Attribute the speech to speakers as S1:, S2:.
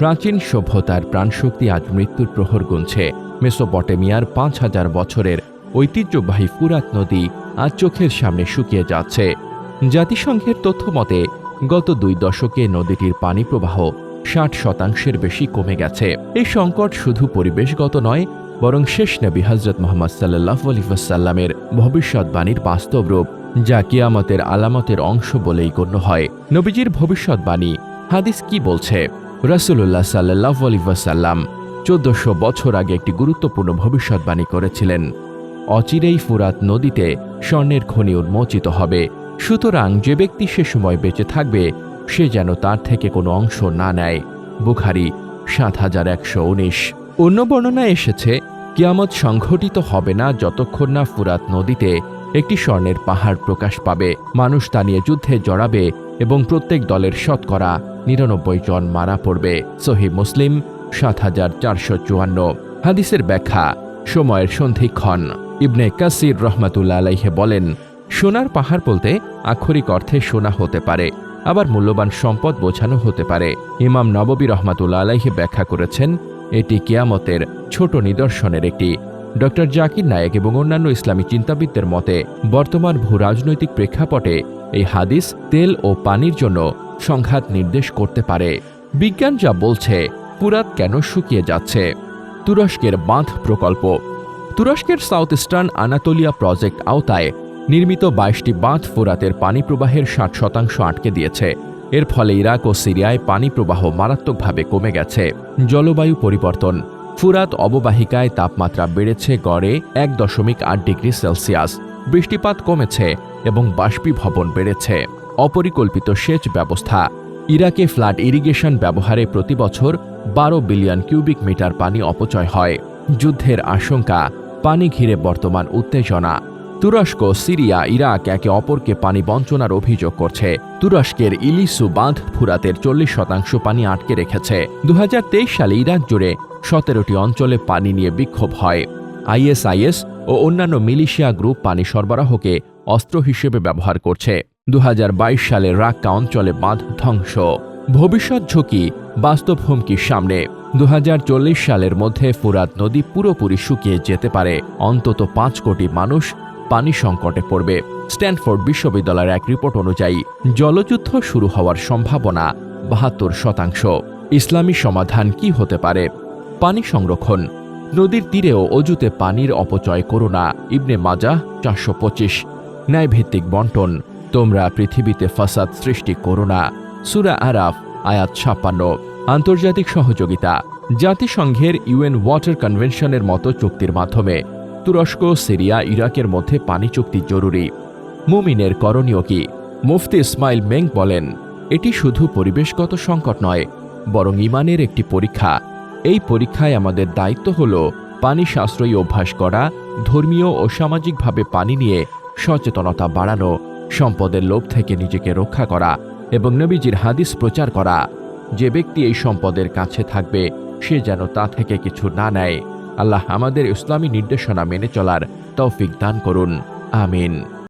S1: প্রাচীন সভ্যতার প্রাণশক্তি আজ মৃত্যুর প্রহর গুনছে। মেসোপটেমিয়ার পাঁচ হাজার বছরের ঐতিহ্যবাহী ফুরাত নদী আজ চোখের সামনে শুকিয়ে যাচ্ছে। জাতিসংঘের তথ্য মতে, গত দুই দশকে নদীটির পানি প্রবাহ ষাট শতাংশের বেশি কমে গেছে। এই সংকট শুধু পরিবেশগত নয়, বরং শেষ নবী হজরত মোহাম্মদ সাল্লাহ আলিফাসাল্লামের ভবিষ্যৎবাণীর বাস্তব রূপ যা কিয়ামতের আলামতের অংশ বলেই গণ্য হয়। নবীজির ভবিষ্যৎবাণী হাদিস কি বলছে? রাসূলুল্লাহ সাল্লাহ আলিফাসাল্লাম চোদ্দশো বছর আগে একটি গুরুত্বপূর্ণ ভবিষ্যৎবাণী করেছিলেন। অচিরেই ফুরাত নদীতে স্বর্ণের খনি উন্মোচিত হবে। সুতরাং যে ব্যক্তি সে সময় বেঁচে থাকবে, সে যেন তার থেকে কোনো অংশ না নেয়। বুখারি সাত হাজার একশো উনিশ। অন্য বর্ণনায় এসেছে, কিয়ামত সংঘটিত হবে না যতক্ষণ না ফুরাত নদীতে একটি স্বর্ণের পাহাড় প্রকাশ পাবে। মানুষ তা নিয়ে যুদ্ধে জড়াবে এবং প্রত্যেক দলের শতকরা নিরানব্বই জন মারা পড়বে। সহি মুসলিম, সাত হাজার চারশো চুয়ান্ন। হাদিসের ব্যাখ্যা, সময়ের সন্ধিক্ষণ। ইবনে কাসির রহমাতুল্লা আলাইহে বলেন, সোনার পাহাড় বলতে আক্ষরিক অর্থে সোনা হতে পারে, আবার মূল্যবান সম্পদ বোঝানো হতে পারে। ইমাম নববী রহমাতুল্লা আলাইহে ব্যাখ্যা করেছেন, এটি কিয়ামতের ছোট নিদর্শনের একটি ডক্টর জাকির নায়েক এবং অন্যান্য ইসলামী চিন্তাবিদদের মতে, বর্তমান ভূ রাজনৈতিক প্রেক্ষাপটে এই হাদিস তেল ও পানির জন্য সংঘাত নির্দেশ করতে পারে। বিজ্ঞান যা বলছে, পুরাত কেন শুকিয়ে যাচ্ছে? তুরস্কের বাঁধ প্রকল্প। তুরস্কের সাউথ ইস্টার্ন আনাতোলিয়া প্রজেক্ট আওতায় নির্মিত বাইশটি বাঁধ ফুরাতের পানি প্রবাহের ষাট শতাংশ আটকে দিয়েছে। এর ফলে ইরাক ও সিরিয়ায় পানি প্রবাহ মারাত্মকভাবে কমে গেছে। জলবায়ু পরিবর্তন। ফুরাত অববাহিকায় তাপমাত্রা বেড়েছে গড়ে এক দশমিক আট ডিগ্রি সেলসিয়াস। বৃষ্টিপাত কমেছে এবং বাষ্পীভবন বেড়েছে। অপরিকল্পিত সেচ ব্যবস্থা। ইরাকে ফ্লাড ইরিগেশন ব্যবহারে প্রতি বছর বারো বিলিয়ন কিউবিক মিটার পানি অপচয় হয়। যুদ্ধের আশঙ্কা। পানি ঘিরে বর্তমান উত্তেজনা। তুরস্ক, সিরিয়া, ইরাক একে অপরকে পানি বঞ্চনার অভিযোগ করছে। তুরস্কের ইলিসু বাঁধ ফুরাতের চল্লিশ শতাংশ পানি আটকে রেখেছে। দু সালে ইরাক জুড়ে সতেরোটি অঞ্চলে পানি নিয়ে বিক্ষোভ হয়। আইএসআইএস ও অন্যান্য মিলিশিয়া গ্রুপ পানি সরবরাহকে অস্ত্র হিসেবে ব্যবহার করছে। দু হাজার বাইশ সালে রাক্কা অঞ্চলে বাঁধ ধ্বংস। ভবিষ্যৎ ঝুঁকি বাস্তব হুমকির সামনে। দু হাজার চল্লিশ সালের মধ্যে ফুরাত নদী পুরোপুরি শুকিয়ে যেতে পারে। অন্তত পাঁচ কোটি মানুষ পানি সংকটে পড়বে। স্ট্যানফোর্ড বিশ্ববিদ্যালয়ের এক রিপোর্ট অনুযায়ী, জলযুদ্ধ শুরু হওয়ার সম্ভাবনা বাহাত্তর শতাংশ। ইসলামী সমাধান কি হতে পারে? পানি সংরক্ষণ। নদীর তীরেও অজুতে পানির অপচয় করো না, ইবনে মাজাহ চারশো পঁচিশ। ন্যায়ভিত্তিক বন্টন। তোমরা পৃথিবীতে ফাসাদ সৃষ্টি করো না। সুরা আরাফ, আয়াত ছাপ্পান্ন। আন্তর্জাতিক সহযোগিতা। জাতিসংঘের ইউএন ওয়াটার কনভেনশনের মতো চুক্তির মাধ্যমে তুরস্ক সিরিয়া, ইরাকের মধ্যে পানি চুক্তি জরুরি। মুমিনের করণীয় কি? মুফতি ইসমাইল মেং বলেন, এটি শুধু পরিবেশগত সংকট নয়, বরং ইমানের একটি পরীক্ষা। এই পরীক্ষায় আমাদের দায়িত্ব হল পানি সাশ্রয়ী অভ্যাস করা, ধর্মীয় ও সামাজিকভাবে পানি নিয়ে সচেতনতা বাড়ানো, সম্পদের লোভ থেকে নিজেকে রক্ষা করা এবং নবীজির হাদিস প্রচার করা। যে ব্যক্তি এই সম্পদের কাছে থাকবে, সে যেন তা থেকে কিছু না নেয়। আল্লাহ আমাদের ইসলামী নির্দেশনা মেনে চলার তৌফিক দান করুন। আমিন।